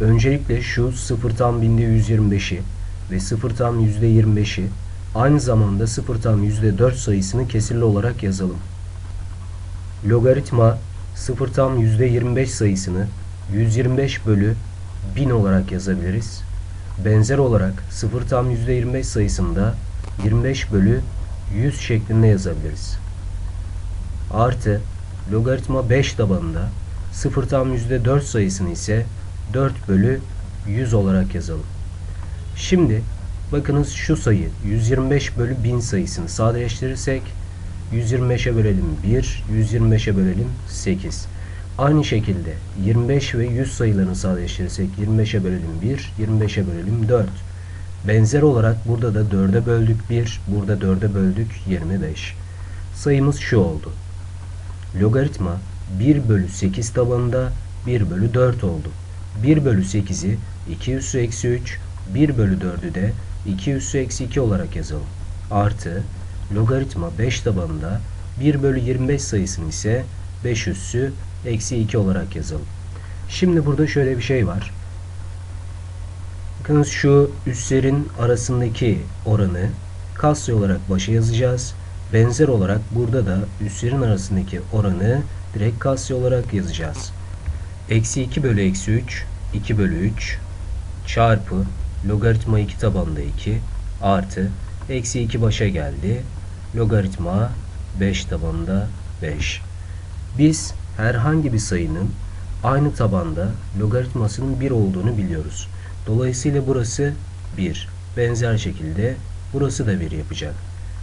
Öncelikle şu 0 tam binde 125'i ve 0 tam yüzde 25'i aynı zamanda 0 tam yüzde 4 sayısını kesirli olarak yazalım. Logaritma 0 tam yüzde 25 sayısını 125 bölü 1000 olarak yazabiliriz. Benzer olarak 0 tam yüzde 25 sayısında 25 bölü 100 şeklinde yazabiliriz. Artı logaritma 5 tabanında 0 tam yüzde 4 sayısını ise 4 bölü 100 olarak yazalım. Şimdi bakınız şu sayı 125 bölü 1000 sayısını sadeleştirirsek 125'e bölelim 1, 125'e bölelim 8. Aynı şekilde 25 ve 100 sayılarını sadeleştirirsek 25'e bölelim 1, 25'e bölelim 4. Benzer olarak burada da 4'e böldük 1, burada 4'e böldük 25. Sayımız şu oldu. Logaritma 1 bölü 8 tabanında 1 bölü 4 oldu. 1 bölü 8'i 2 üssü eksi 3, 1 bölü 4'ü de 2 üssü eksi 2 olarak yazalım. Artı logaritma 5 tabanında 1 bölü 25 sayısını ise 5 üssü eksi 2 olarak yazalım. Şimdi burada şöyle bir şey var. Bakınız şu üslerin arasındaki oranı katsayı olarak başa yazacağız. Benzer olarak burada da üslerin arasındaki oranı direkt katsayı olarak yazacağız. Eksi 2 bölü eksi 3, 2 bölü 3 çarpı logaritma 2 tabanda 2 artı eksi 2 başa geldi. Logaritma 5 tabanda 5. Biz herhangi bir sayının aynı tabanda logaritmasının 1 olduğunu biliyoruz. Dolayısıyla burası 1. Benzer şekilde burası da 1 yapacak.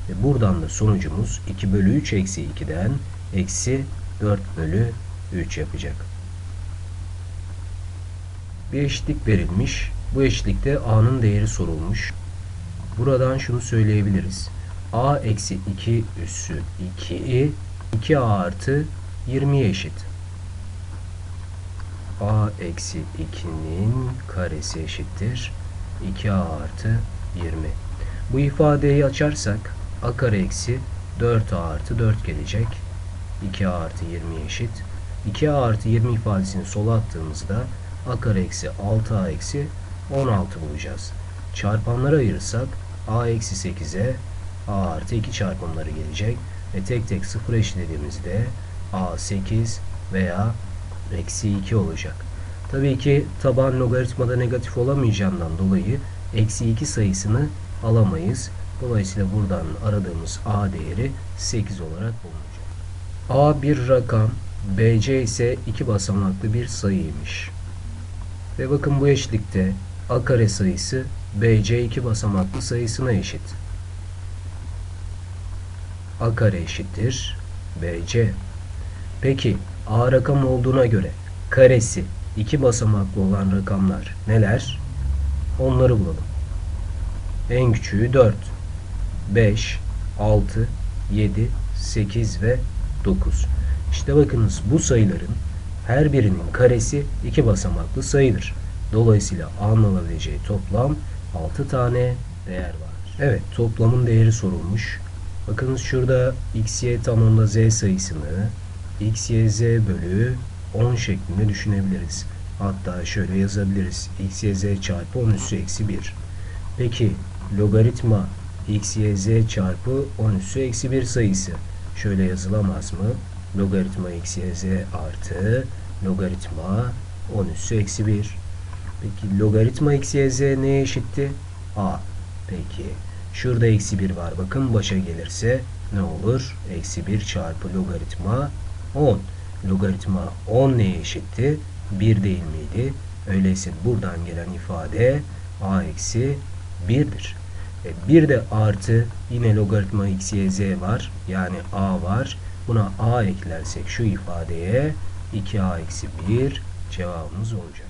Ve buradan da sonucumuz 2 bölü 3 eksi 2'den eksi 4 bölü 3 yapacak. Bir eşitlik verilmiş. Bu eşitlikte a'nın değeri sorulmuş. Buradan şunu söyleyebiliriz. a eksi 2 üssü 2'i 2a artı 20'ye eşit. a eksi 2'nin karesi eşittir. 2a artı 20. Bu ifadeyi açarsak a kare eksi 4a artı 4 gelecek. 2a artı 20 eşit. 2a artı 20 ifadesini sola attığımızda a kare eksi 6a eksi 16 bulacağız. Çarpanlara ayırırsak a eksi 8'e a artı 2 çarpımları gelecek ve tek tek sıfır eşitlediğimizde a 8 veya eksi 2 olacak. Tabii ki taban logaritmada negatif olamayacağından dolayı eksi 2 sayısını alamayız. Dolayısıyla buradan aradığımız a değeri 8 olarak bulunacak. a bir rakam, bc ise iki basamaklı bir sayıymış. Ve bakın bu eşitlikte a kare sayısı bc iki basamaklı sayısına eşit. a kare eşittir bc. Peki a rakam olduğuna göre karesi iki basamaklı olan rakamlar neler? Onları bulalım. En küçüğü 4, 5, 6, 7, 8 ve 9. İşte bakınız bu sayıların her birinin karesi iki basamaklı sayıdır. Dolayısıyla A'nın alabileceği toplam 6 tane değer var. Evet toplamın değeri sorulmuş. Bakınız şurada x, y tam onda z sayısını x, y, z bölü 10 şeklinde düşünebiliriz. Hatta şöyle yazabiliriz. x, y, z çarpı 10 üssü eksi 1. Peki logaritma x, y, z çarpı 10 üssü eksi 1 sayısı şöyle yazılamaz mı? Logaritma y, z artı logaritma 10 üssü eksi 1. Peki logaritma y, z neye eşitti? a. Peki şurada eksi 1 var. Bakın başa gelirse ne olur? Eksi 1 çarpı logaritma 10. Logaritma 10 neye eşitti? 1 değil miydi? Öyleyse buradan gelen ifade a eksi 1'dir. E, bir de artı yine logaritma x, y, z var. Yani a var. Buna a eklersek şu ifadeye 2a eksi 1 cevabımız olacak.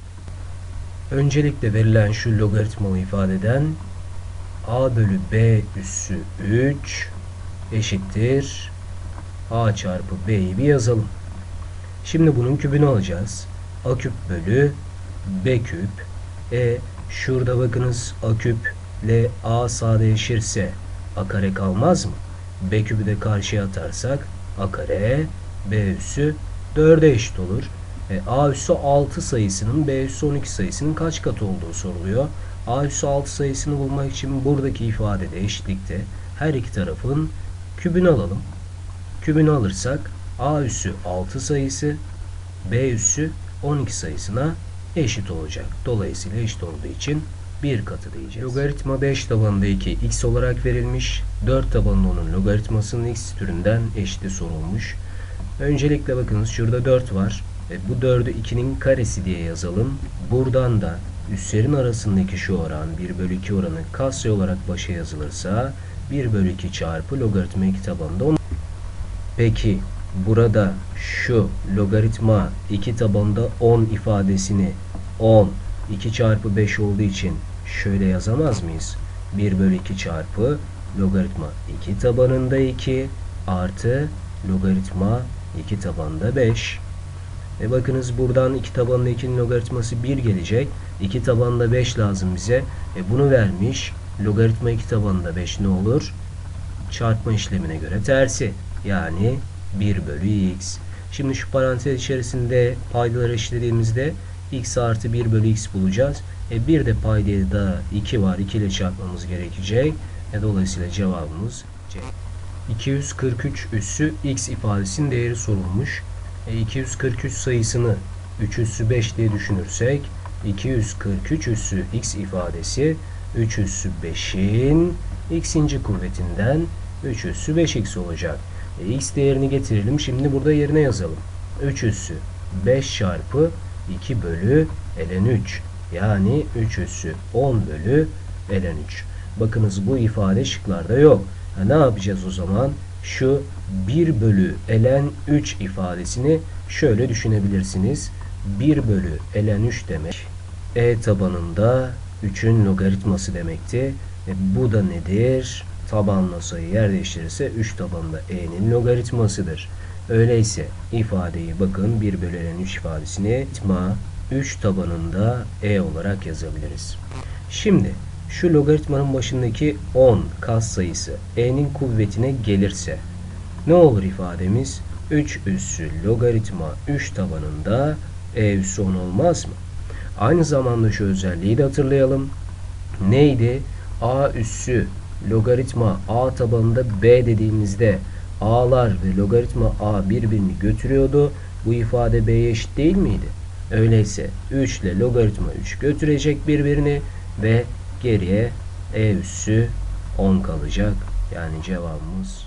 Öncelikle verilen şu logaritmalı ifadeden a bölü b üssü 3 eşittir a çarpı b'yi bir yazalım. Şimdi bunun kübünü alacağız. a küp bölü b küp. E şurada bakınız a küp ile a sadeleşirse a kare kalmaz mı? b küpü de karşıya atarsak a kare b üssü 4'e eşit olur. E, a üssü 6 sayısının b üssü 12 sayısının kaç katı olduğu soruluyor. a üssü 6 sayısını bulmak için buradaki ifadede eşitlikte her iki tarafın kübünü alalım. Kübünü alırsak a üssü 6 sayısı b üssü 12 sayısına eşit olacak. Dolayısıyla eşit olduğu için bir katı diyeceğiz. Logaritma 5 tabanında 2 x olarak verilmiş. 4 tabanında onun logaritmasının x türünden eşiti sorulmuş. Öncelikle bakınız şurada 4 var. E, bu 4'ü 2'nin karesi diye yazalım. Buradan da üslerin arasındaki şu oran 1 bölü 2 oranı katsayı olarak başa yazılırsa 1 bölü 2 çarpı logaritma 2 tabanında 10. Peki burada şu logaritma 2 tabanında 10 ifadesini 10 2 çarpı 5 olduğu için şöyle yazamaz mıyız? 1 bölü 2 çarpı logaritma 2 tabanında 2 artı logaritma 2 tabanında 5. E bakınız buradan 2 tabanında 2'nin logaritması 1 gelecek. 2 tabanında 5 lazım bize. E bunu vermiş. Logaritma 2 tabanında 5 ne olur? Çarpma işlemine göre tersi. Yani 1 bölü x. Şimdi şu parantez içerisinde paydaları eşitlediğimizde x artı 1 bölü x bulacağız. E bir de paydada 2 var. 2 ile çarpmamız gerekecek. E dolayısıyla cevabımız C. 243 üssü x ifadesinin değeri sorulmuş. E 243 sayısını 3 üssü 5 diye düşünürsek 243 üssü x ifadesi 3 üssü 5'in x'inci kuvvetinden 3 üssü 5x olacak. E, x değerini getirelim. Şimdi burada yerine yazalım. 3 üssü 5 çarpı 2 bölü ln 3. Yani 3 üssü 10 bölü ln 3. Bakınız bu ifade şıklarda yok. Ha, ne yapacağız o zaman? Şu 1 bölü ln 3 ifadesini şöyle düşünebilirsiniz. 1 bölü ln 3 demek e tabanında 3'ün logaritması demekti. E, bu da nedir? Tabanla sayı yer değiştirirse 3 tabanında e'nin logaritmasıdır. Öyleyse ifadeyi bakın 1 bölü ln 3 ifadesini itma 3 tabanında e olarak yazabiliriz. Şimdi şu logaritmanın başındaki 10 kas sayısı e'nin kuvvetine gelirse ne olur ifademiz? 3 üssü logaritma 3 tabanında e üssü 10 olmaz mı? Aynı zamanda şu özelliği de hatırlayalım. Neydi? a üssü logaritma a tabanında b dediğimizde a'lar ve logaritma a birbirini götürüyordu. Bu ifade b'ye eşit değil miydi? Öyleyse 3 ile logaritma 3 götürecek birbirini ve geriye e üssü 10 kalacak. Yani cevabımız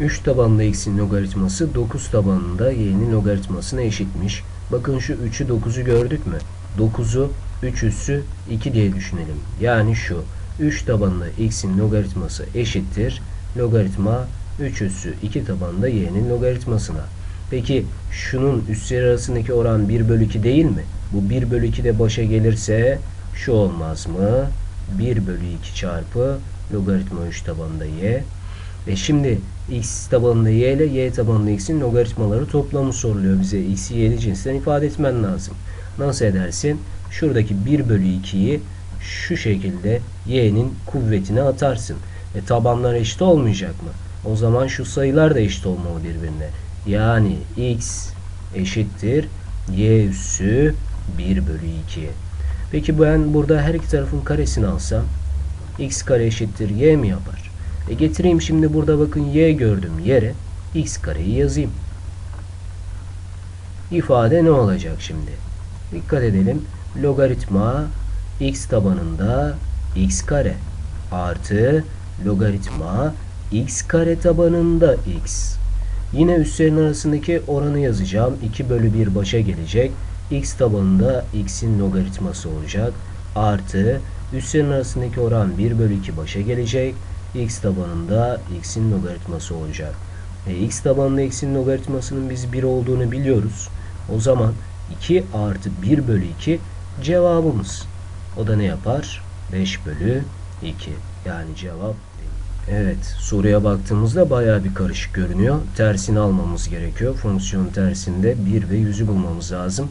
3 tabanında x'in logaritması 9 tabanında y'nin logaritmasına eşitmiş. Bakın şu 3'ü 9'u gördük mü? 9'u 3 üssü 2 diye düşünelim. Yani şu 3 tabanında x'in logaritması eşittir. Logaritma 3 üssü 2 tabanında y'nin logaritmasına. Peki şunun üsleri arasındaki oran 1 bölü 2 değil mi? Bu 1 bölü 2 de başa gelirse şu olmaz mı? 1 bölü 2 çarpı logaritma 3 tabanında y. E şimdi x tabanında y ile y tabanında x'in logaritmaları toplamı soruluyor bize. x'i y'li cinsten ifade etmen lazım. Nasıl edersin? Şuradaki 1 bölü 2'yi şu şekilde y'nin kuvvetine atarsın. E tabanlar eşit olmayacak mı? O zaman şu sayılar da eşit olmalı birbirine. Yani x eşittir y üssü 1 bölü 2. Peki ben burada her iki tarafın karesini alsam x kare eşittir y mi yapar? E getireyim şimdi burada bakın y gördüm yere x kareyi yazayım. İfade ne olacak şimdi? Dikkat edelim. Logaritma x tabanında x kare artı logaritma x kare tabanında x. Yine üslerin arasındaki oranı yazacağım. 2 bölü 1 başa gelecek. x tabanında x'in logaritması olacak. Artı üslerin arasındaki oran 1 bölü 2 başa gelecek. x tabanında x'in logaritması olacak. E, x tabanında x'in logaritmasının biz 1 olduğunu biliyoruz. O zaman 2 artı 1 bölü 2 cevabımız. O da ne yapar? 5 bölü 2. Yani cevap Evet, soruya baktığımızda baya bir karışık görünüyor. Tersini almamız gerekiyor. Fonksiyon tersinde 1 ve 100'ü bulmamız lazım.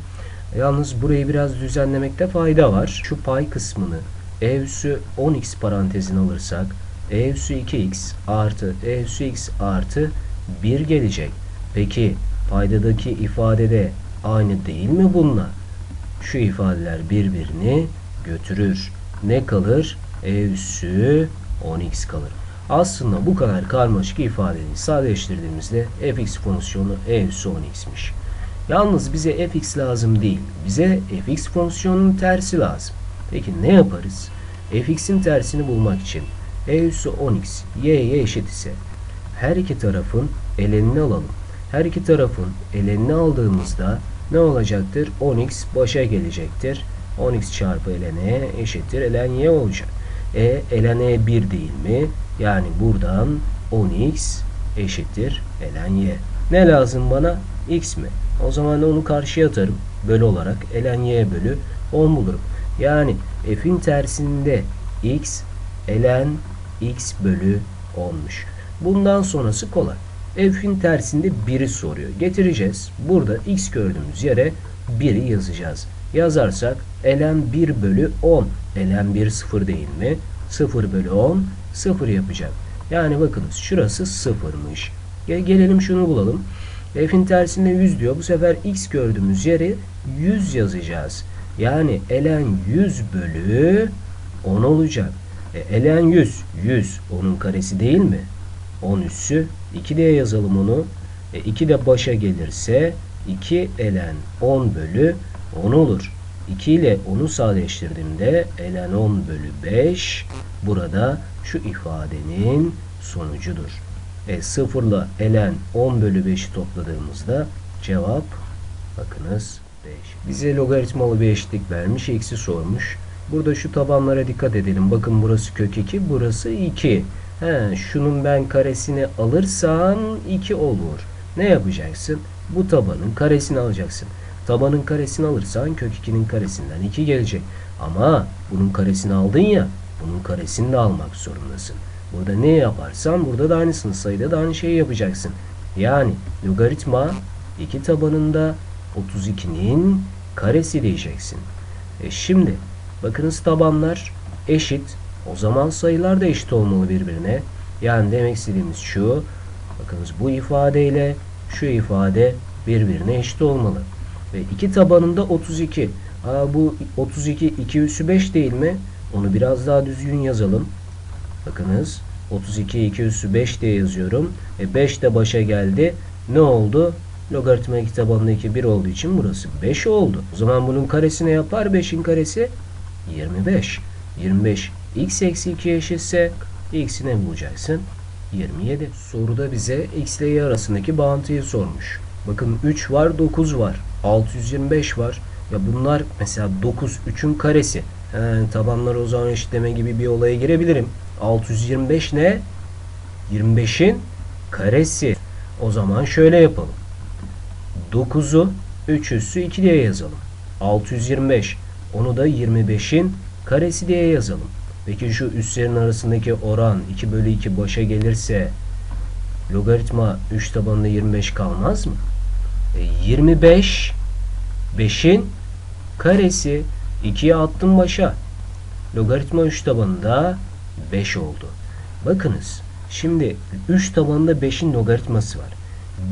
Yalnız burayı biraz düzenlemekte fayda var. Şu pay kısmını e üssü 10x parantezine alırsak e üssü 2x artı e üssü x artı 1 gelecek. Peki paydadaki ifadede aynı değil mi bunlar? Şu ifadeler birbirini götürür. Ne kalır? E üssü 10x kalır. Aslında bu kadar karmaşık ifadeyi sadeleştirdiğimizde fx fonksiyonu e üssü 10x'miş. Yalnız bize fx lazım değil. Bize fx fonksiyonunun tersi lazım. Peki ne yaparız? fx'in tersini bulmak için e üssü 10x y'ye eşit ise her iki tarafın elenini alalım. Her iki tarafın elenini aldığımızda ne olacaktır? 10x başa gelecektir. 10x çarpı ln eşittir. ln y olacak. E ln e 1 değil mi? Yani buradan 10x eşittir ln y. Ne lazım bana? x mi? O zaman onu karşıya atarım. Bölü olarak ln y bölü 10 bulurum. Yani f'in tersinde x ln x bölü 10'muş. Bundan sonrası kolay. F'in tersinde 1'i soruyor. Getireceğiz. Burada x gördüğümüz yere 1'i yazacağız. Yazarsak ln 1 bölü 10. ln 1 0 değil mi? 0 bölü 10 0 yapacak. Yani bakınız şurası 0'mış. Gel, gelelim şunu bulalım. F'in tersinde 100 diyor. Bu sefer x gördüğümüz yere 100 yazacağız. Yani ln 100 bölü 10 olacak. E, ln 100. 100 onun karesi değil mi? 10 üssü. 2 diye yazalım onu. E, 2 de başa gelirse 2 ln 10 bölü 10 olur. 2 ile 10'u sadeleştirdiğimde ln 10 bölü 5 burada şu ifadenin sonucudur. E 0 ile ln 10 bölü 5'i topladığımızda cevap bakınız 5. Bize logaritmalı bir eşitlik vermiş. Eksi sormuş. Burada şu tabanlara dikkat edelim. Bakın burası kök 2, burası 2. He, şunun ben karesini alırsam 2 olur. Ne yapacaksın? Bu tabanın karesini alacaksın. Tabanın karesini alırsan kök 2'nin karesinden 2 gelecek. Ama bunun karesini aldın ya, bunun karesini de almak zorundasın. Burada ne yaparsan burada da aynısını sayıda da aynı şeyi yapacaksın. Yani logaritma 2 tabanında 32'nin karesi diyeceksin. E şimdi bakınız tabanlar eşit. O zaman sayılar da eşit olmalı birbirine. Yani demek istediğimiz şu. Bakınız bu ifadeyle şu ifade birbirine eşit olmalı. Ve iki tabanında 32. Aa, bu 32 2 üssü 5 değil mi? Onu biraz daha düzgün yazalım. Bakınız 32 2 üssü 5 diye yazıyorum. E 5 de başa geldi. Ne oldu? Logaritma iki tabanındaki 1 olduğu için burası 5 oldu. O zaman bunun karesi ne yapar? 5'in karesi 25. 25 x eksi 2 eşitse x'i ne bulacaksın? 27. Soruda bize x ile y arasındaki bağıntıyı sormuş. Bakın 3 var 9 var. 625 var. Ya bunlar mesela 9 3'ün karesi. He, tabanları o zaman eşitleme gibi bir olaya girebilirim. 625 ne? 25'in karesi. O zaman şöyle yapalım. 9'u 3 üssü 2 diye yazalım. 625. Onu da 25'in karesi diye yazalım. Peki şu üslerin arasındaki oran 2 bölü 2 başa gelirse logaritma 3 tabanında 25 kalmaz mı? E, 25 5'in karesi 2'ye attım başa. Logaritma 3 tabanında 5 oldu. Bakınız şimdi 3 tabanında 5'in logaritması var.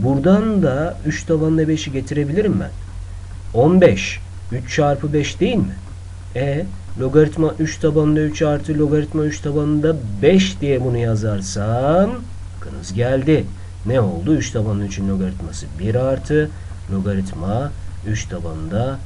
Buradan da 3 tabanında 5'i getirebilirim ben. 15 3 çarpı 5 değil mi? E logaritma 3 tabanında 3 artı logaritma 3 tabanında 5 diye bunu yazarsam bakınız geldi. Ne oldu? 3 tabanında 3'ün logaritması 1 artı logaritma 3 tabanında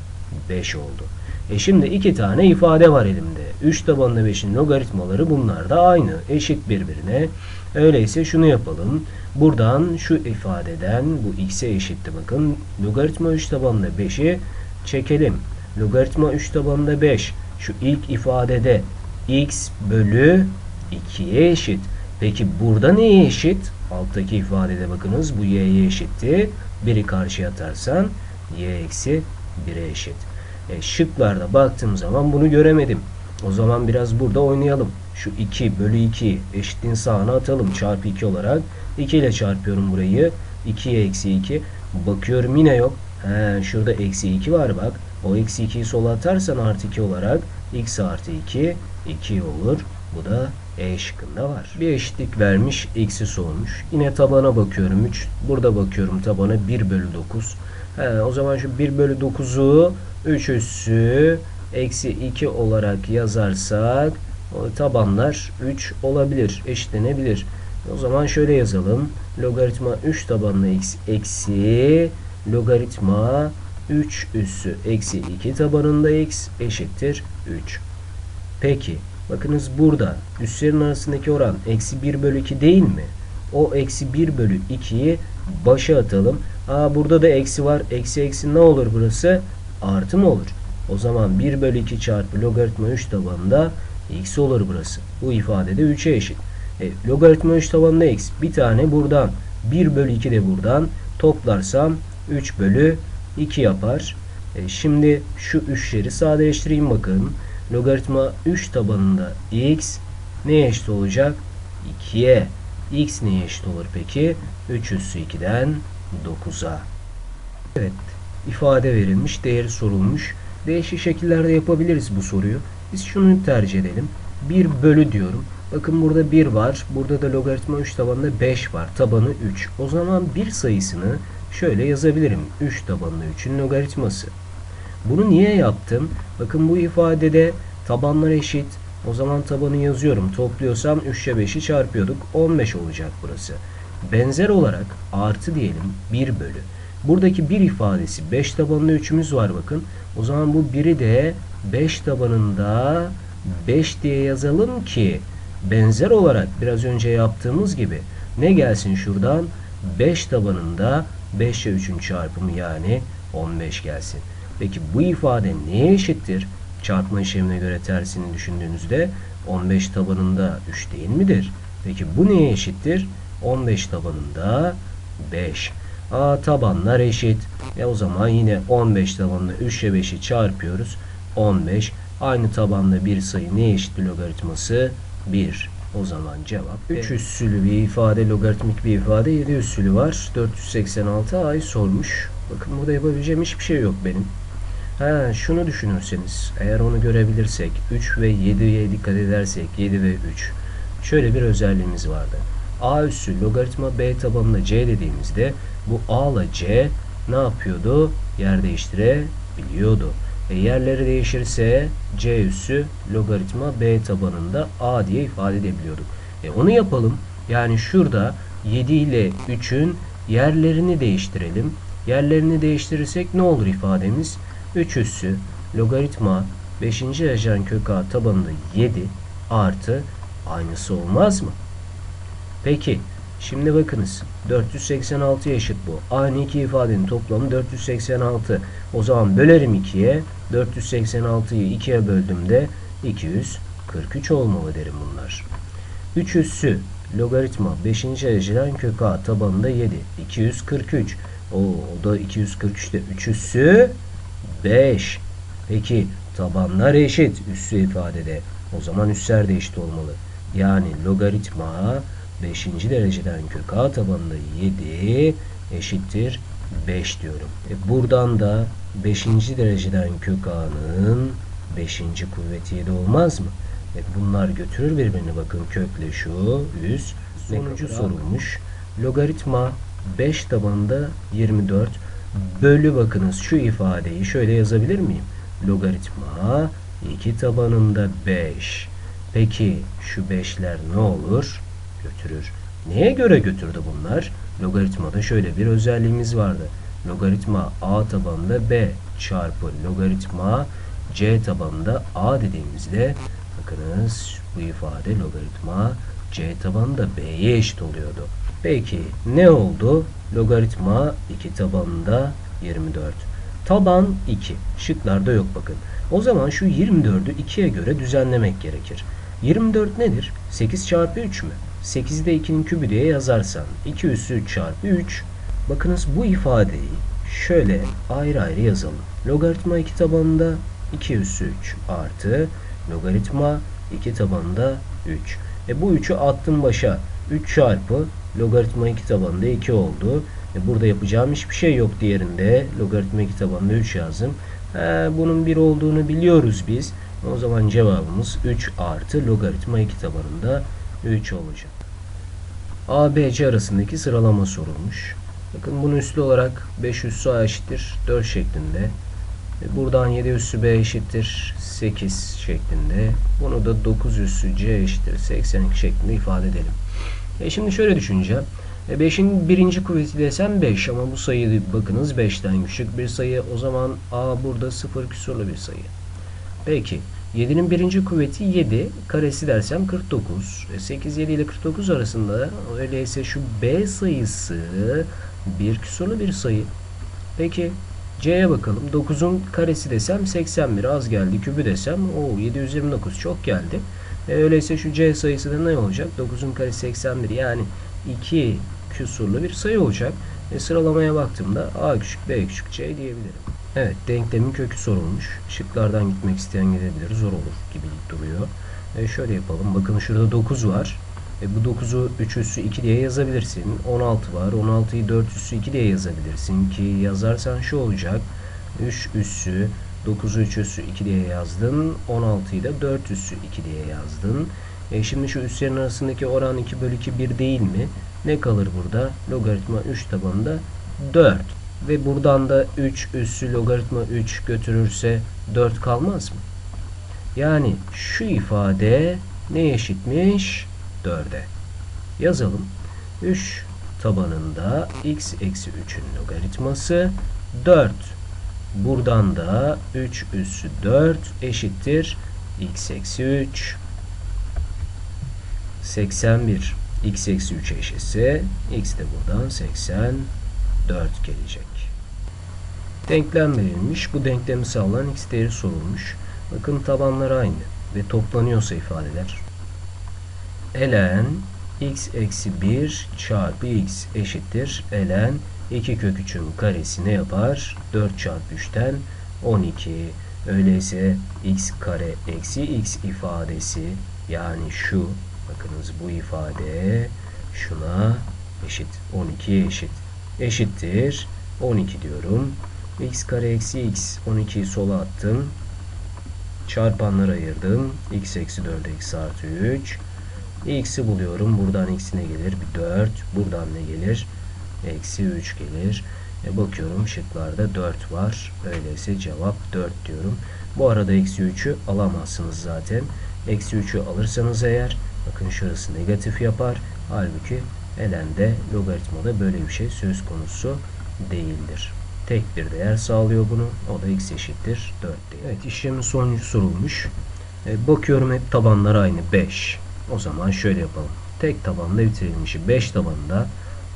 5 oldu. E şimdi iki tane ifade var elimde. 3 tabanında 5'in logaritmaları bunlar da aynı. Eşit birbirine. Öyleyse şunu yapalım. Buradan şu ifadeden bu x'e eşitti bakın. Logaritma 3 tabanında 5'i çekelim. Logaritma 3 tabanında 5. Şu ilk ifadede x bölü 2'ye eşit. Peki burada neye eşit? Alttaki ifadede bakınız bu y'ye eşitti. Biri karşıya atarsan y eksi 1'e eşit. E, şıklarda baktığım zaman bunu göremedim. O zaman biraz burada oynayalım. Şu 2 bölü 2 eşitliğin sağına atalım çarpı 2 olarak. 2 ile çarpıyorum burayı. 2'ye eksi 2. Bakıyorum yine yok. He, şurada eksi 2 var bak. O eksi 2'yi sola atarsan artı 2 olarak x artı 2 2 olur. Bu da E şıkkında var. Bir eşitlik vermiş, eksi sormuş. Yine tabana bakıyorum 3. Burada bakıyorum tabana 1 bölü 9. He, o zaman şu 1 bölü 9'u 3 üssü eksi 2 olarak yazarsak tabanlar 3 olabilir, eşitlenebilir. O zaman şöyle yazalım. Logaritma 3 tabanlı eksi, eksi logaritma 3 üssü eksi 2 tabanında x eşittir 3. Peki bakınız burada üslerin arasındaki oran eksi 1 bölü 2 değil mi? O eksi 1 bölü 2'yi başa atalım. Aa burada da eksi var. Eksi eksi ne olur burası? Artı mı olur? O zaman 1 bölü 2 çarpı logaritma 3 tabanında x olur burası. Bu ifade de 3'e eşit. E, logaritma 3 tabanında x. Bir tane buradan. 1 bölü 2 de buradan. Toplarsam 3 bölü 2 yapar. E, şimdi şu 3'leri sadeleştireyim bakın. Logaritma 3 tabanında x neye eşit olacak? 2'ye. x neye eşit olur peki? 3 üssü 2'den 9'a. Evet. ifade verilmiş, değeri sorulmuş. Değişik şekillerde yapabiliriz bu soruyu. Biz şunu tercih edelim. 1 bölü diyorum. Bakın burada 1 var. Burada da logaritma 3 tabanında 5 var. Tabanı 3. O zaman 1 sayısını şöyle yazabilirim. 3 tabanlı 3'ün logaritması. Bunu niye yaptım? Bakın bu ifadede tabanlar eşit. O zaman tabanı yazıyorum. Topluyorsam 3 ile 5'i çarpıyorduk. 15 olacak burası. Benzer olarak artı diyelim 1 bölü. Buradaki 1 ifadesi 5 tabanlı 3'ümüz var bakın. O zaman bu 1'i de 5 tabanında 5 diye yazalım ki benzer olarak biraz önce yaptığımız gibi ne gelsin şuradan? 5 tabanında 5 ile 3'ün çarpımı yani 15 gelsin. Peki bu ifade neye eşittir? Çarpma işlemine göre tersini düşündüğünüzde 15 tabanında 3 değil midir? Peki bu neye eşittir? 15 tabanında 5. A tabanlar eşit. E o zaman yine 15 tabanında 3 ile 5'i çarpıyoruz. 15. Aynı tabanda bir sayı neye eşit logaritması? 1. O zaman cevap 3 üssülü bir ifade, logaritmik bir ifade, 7 üssülü var. 486 ay sormuş. Bakın burada yapabileceğim hiçbir şey yok benim. Ha, şunu düşünürseniz, eğer onu görebilirsek, 3 ve 7'ye dikkat edersek, 7 ve 3. Şöyle bir özelliğimiz vardı. A üssü logaritma B tabanına C dediğimizde bu A ile C ne yapıyordu? Yer değiştirebiliyordu. E yerleri değişirse C üssü logaritma B tabanında A diye ifade edebiliyorduk. E onu yapalım. Yani şurada 7 ile 3'ün yerlerini değiştirelim. Yerlerini değiştirirsek ne olur ifademiz? 3 üssü logaritma 5. dereceden kök A tabanında 7 artı aynısı olmaz mı? Peki şimdi bakınız 486 eşit bu. Aynı iki ifadenin toplamı 486. O zaman bölerim 2'ye. 486'yı 2'ye böldüğümde 243 olmalı derim bunlar. 3 üssü logaritma 5. dereceden kök A tabanında 7. 243. O, o da 243 de 3 üssü 5. Peki tabanlar eşit üssü ifadede. O zaman üsler de eşit olmalı. Yani logaritma 5. dereceden kök A tabanında 7 eşittir 5 diyorum. E buradan da 5. dereceden kök A'nın 5. kuvveti 7 olmaz mı? E bunlar götürür birbirini bakın kökle şu üst. Sonucu sorulmuş. Logaritma 5 tabanında 24 bölü bakınız şu ifadeyi şöyle yazabilir miyim? Logaritma 2 tabanında 5. Peki şu 5'ler ne olur? Götürür. Neye göre götürdü bunlar? Logaritmada şöyle bir özelliğimiz vardı. Logaritma a tabanında b çarpı logaritma c tabanında a dediğimizde bakınız bu ifade logaritma c tabanında b'ye eşit oluyordu. Peki ne oldu? Logaritma 2 tabanında 24. Taban 2. Şıklarda yok bakın. O zaman şu 24'ü 2'ye göre düzenlemek gerekir. 24 nedir? 8 çarpı 3 mü? 8'i de 2'nin kübü diye yazarsan 2 üssü 3 çarpı 3. Bakınız bu ifadeyi şöyle ayrı ayrı yazalım. Logaritma 2 tabanında 2 üssü 3 artı logaritma 2 tabanında 3. E bu 3'ü attım başa. 3 çarpı logaritma 2 tabanında 2 oldu. E burada yapacağım hiçbir şey yok diğerinde. Logaritma 2 tabanında 3 yazdım. He, bunun 1 olduğunu biliyoruz biz. O zaman cevabımız 3 artı logaritma 2 tabanında 3 olacak. A, B, C arasındaki sıralama sorulmuş. Bakın bunu üslü olarak 5 üssü A eşittir 4 şeklinde. E, Buradan 7 üssü B eşittir 8 şeklinde. Bunu da 9 üssü C eşittir 82 şeklinde ifade edelim. E şimdi şöyle düşüneceğim. 5'in birinci kuvveti desem 5 ama bu sayı bakınız 5'ten küçük bir sayı. O zaman A burada 0 küsurlu bir sayı. Peki 7'nin birinci kuvveti 7 karesi dersem 49. E, 8 7 ile 49 arasında öyleyse şu B sayısı bir küsurlu bir sayı. Peki C'ye bakalım. 9'un karesi desem 81 az geldi. Kübü desem o 729 çok geldi. E, öyleyse şu C sayısı da ne olacak? 9'un karesi 81 yani 2 küsurlu bir sayı olacak. E, sıralamaya baktığımda A küçük B küçük C diyebilirim. Evet denklemin kökü sorulmuş. Şıklardan gitmek isteyen gidebilir. Zor olur gibi duruyor. E, şöyle yapalım. Bakın şurada 9 var. E, bu 9'u 3 üssü 2 diye yazabilirsin. 16 var. 16'yı 4 üssü 2 diye yazabilirsin ki yazarsan şu olacak. 3 üssü 9'u 3 üssü 2 diye yazdın. 16'yı da 4 üssü 2 diye yazdın. E, şimdi şu üslerin arasındaki oran 2 bölü 2 1 değil mi? Ne kalır burada? Logaritma 3 tabanında 4. Ve buradan da 3 üssü logaritma 3 götürürse 4 kalmaz mı? Yani şu ifade ne eşitmiş? 4'e. Yazalım. 3 tabanında x eksi 3'ün logaritması 4. Buradan da 3 üssü 4 eşittir x eksi 3. 81 x eksi 3 eşitse x de buradan 84 gelecek. Denklem verilmiş. Bu denklemi sağlayan x değeri sorulmuş. Bakın tabanlar aynı ve toplanıyorsa ifadeler. ln x eksi 1 çarpı x eşittir. ln 2 kök 3'ün karesi ne yapar? 4 çarpı 3'ten 12. Öyleyse x kare eksi x ifadesi yani şu bakınız bu ifade şuna eşit. 12 eşit. Eşittir. 12 diyorum. X kare eksi x. 12'yi sola attım. Çarpanlara ayırdım. X eksi 4 eksi artı 3 x'i buluyorum. Buradan x ne gelir? Bir 4 buradan ne gelir eksi 3 gelir e bakıyorum şıklarda 4 var öyleyse cevap 4 diyorum bu arada eksi 3'ü alamazsınız zaten eksi 3'ü alırsanız eğer bakın şurası negatif yapar halbuki elende logaritmada böyle bir şey söz konusu değildir tek bir değer sağlıyor bunu. O da x eşittir 4 diye. Evet işlemin sonucu sorulmuş. E, bakıyorum hep tabanlar aynı 5. O zaman şöyle yapalım. Tek tabanda bitirilmişi 5 tabanında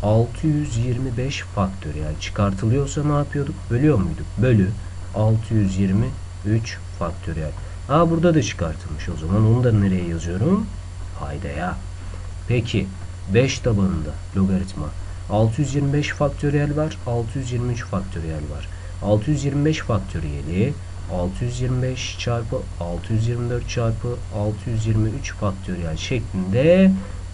625 faktöriyel çıkartılıyorsa ne yapıyorduk? Bölüyor muyduk? Bölü 623 faktöriyel. Aa burada da çıkartılmış o zaman. Onu da nereye yazıyorum? Paydaya. Peki 5 tabanında logaritma 625 faktöriyel var. 623 faktöriyel var. 625 faktöriyeli 625 çarpı 624 çarpı 623 faktöriyel şeklinde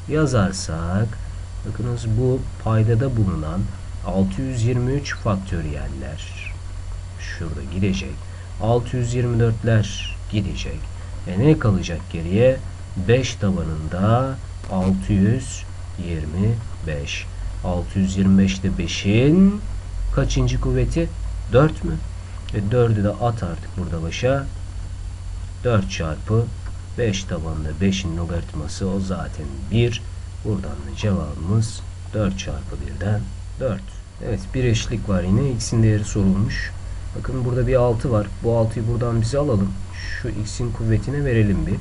yazarsak bakınız bu paydada bulunan 623 faktöriyeller şurada gidecek. 624'ler gidecek. E ne kalacak geriye? 5 tabanında 625. 625'te 5'in kaçıncı kuvveti? 4 mü? E 4'ü de at artık burada başa. 4 çarpı 5 tabanında 5'in logaritması o zaten 1. Buradan da cevabımız 4 çarpı 1'den 4. Evet bir eşlik var yine. X'in değeri sorulmuş. Bakın burada bir 6 var. Bu 6'yı buradan bize alalım. Şu x'in kuvvetine verelim bir.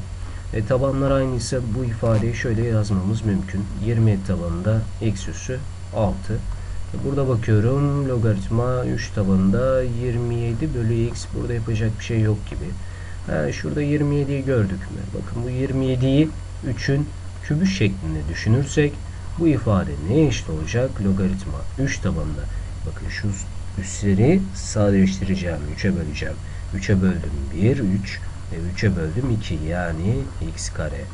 E, tabanlar aynıysa bu ifadeyi şöyle yazmamız mümkün. 27 tabanında x üssü 6. E, burada bakıyorum logaritma 3 tabanında 27 bölü x. Burada yapacak bir şey yok gibi. Ha, şurada 27'yi gördük mü? Bakın bu 27'yi 3'ün kübü şeklinde düşünürsek bu ifade ne eşit olacak? Logaritma 3 tabanında. Bakın şu üsleri sadeleştireceğim. 3'e böleceğim. 3'e böldüm 1, 3 ve 3'e böldüm 2 yani x kare.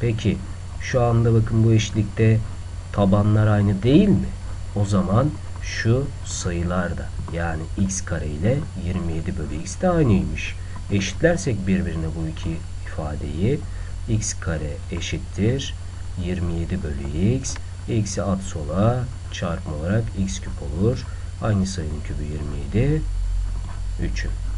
Peki şu anda bakın bu eşlikte tabanlar aynı değil mi? O zaman şu sayılar da yani x kare ile 27 bölü x de aynıymış. Eşitlersek birbirine bu iki ifadeyi x kare eşittir 27 bölü x x'i at sola çarpma olarak x küp olur. Aynı sayının kübü 27 3'ü.